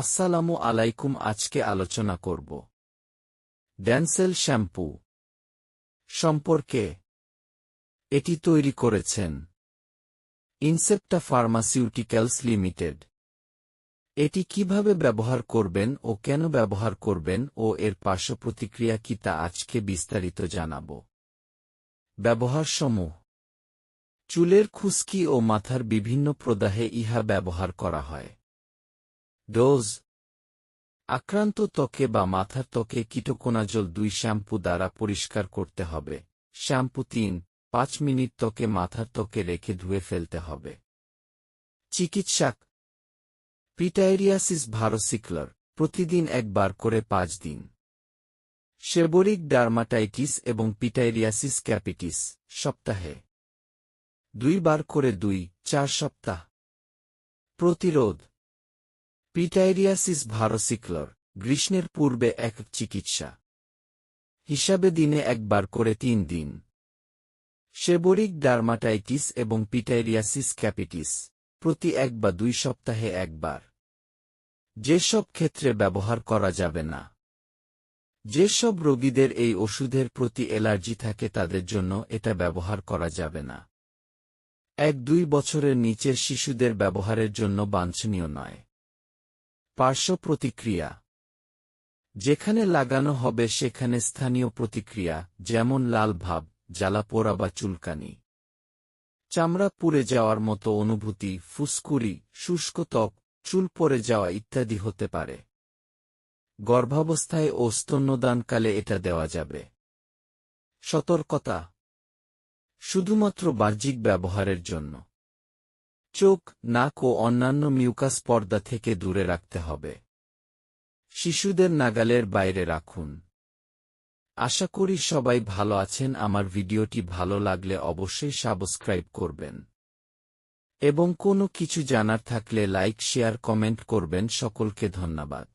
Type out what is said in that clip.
আসসালামু আলাইকুম, আজকে আলোচনা করব। ড্যান্সেল শ্যাম্পু সম্পর্কে এটি তৈরি করেছেন ইনসেপ্টা ফার্মাসিউটিক্যালস লিমিটেড। এটি কীভাবে ব্যবহার করবেন ও কেন ব্যবহার করবেন ও এর পার্শ্ব প্রতিক্রিয়া কি তা আজকে বিস্তারিত জানাব। ব্যবহার সমূহ চুলের খুস্কি ও মাথার বিভিন্ন প্রদাহে ইহা ব্যবহার করা হয়। ডোজ আক্রান্ত ত্বকে বা মাথার ত্বকে কীটকোনাজল দুই শ্যাম্পু দ্বারা পরিষ্কার করতে হবে। শ্যাম্পু তিন, পাঁচ মিনিট ত্বকে মাথার ত্বকে রেখে ধুয়ে ফেলতে হবে। চিকিৎসাক। পিটাইরিয়াসিস ভারোসিক্লার, প্রতিদিন একবার করে পাঁচ দিন। সেবরিক ডার্মাটাইটিস এবং পিটাইরিয়াসিস ক্যাপিটিস, সপ্তাহে। দুইবার করে দুই, চার সপ্তাহ। প্রতিরোধ। পিটাইরিয়াসিস ভারোসিক্লর গ্রীষ্মের পূর্বে এক চিকিৎসা। হিসাবে দিনে একবার করে তিন দিন। সেবরিক ডার্মাটাইটিস এবং পিটাইরিয়াসিস ক্যাপিটিস, প্রতি এক বা দুই সপ্তাহে একবার। যেসব ক্ষেত্রে ব্যবহার করা যাবে না। যেসব রোগীদের এই ওষুধের প্রতি অ্যালার্জি থাকে তাদের জন্য এটা ব্যবহার করা যাবে না। এক দুই বছরের নিচের শিশুদের ব্যবহারের জন্য বাঞ্ছনীয় নয়। পার্শ্ব প্রতিক্রিয়া। যেখানে লাগানো হবে সেখানে স্থানীয় প্রতিক্রিয়া, যেমন লাল ভাব জ্বালা পোড়া বা চুলকানি। চামড়া পুড়ে যাওয়ার মতো অনুভূতি, ফুসকুড়ি, শুষ্ক ত্বক, চুল পড়ে যাওয়া ইত্যাদি হতে পারে। গর্ভাবস্থায় ও স্তন্যদানকালে এটা দেওয়া যাবে। সতর্কতা। শুধুমাত্র বাহ্যিক ব্যবহারের জন্য। চোখ, নাক ও অন্যান্য মিউকাস পর্দা থেকে দূরে রাখতে হবে। শিশুদের নাগালের বাইরে রাখুন। আশা করি সবাই ভালো আছেন, আমার ভিডিওটি ভালো লাগলে অবশ্যই সাবস্ক্রাইব করবেন। এবং কোনো কিছু জানার থাকলে লাইক, শেয়ার, কমেন্ট করবেন, সকলকে ধন্যবাদ।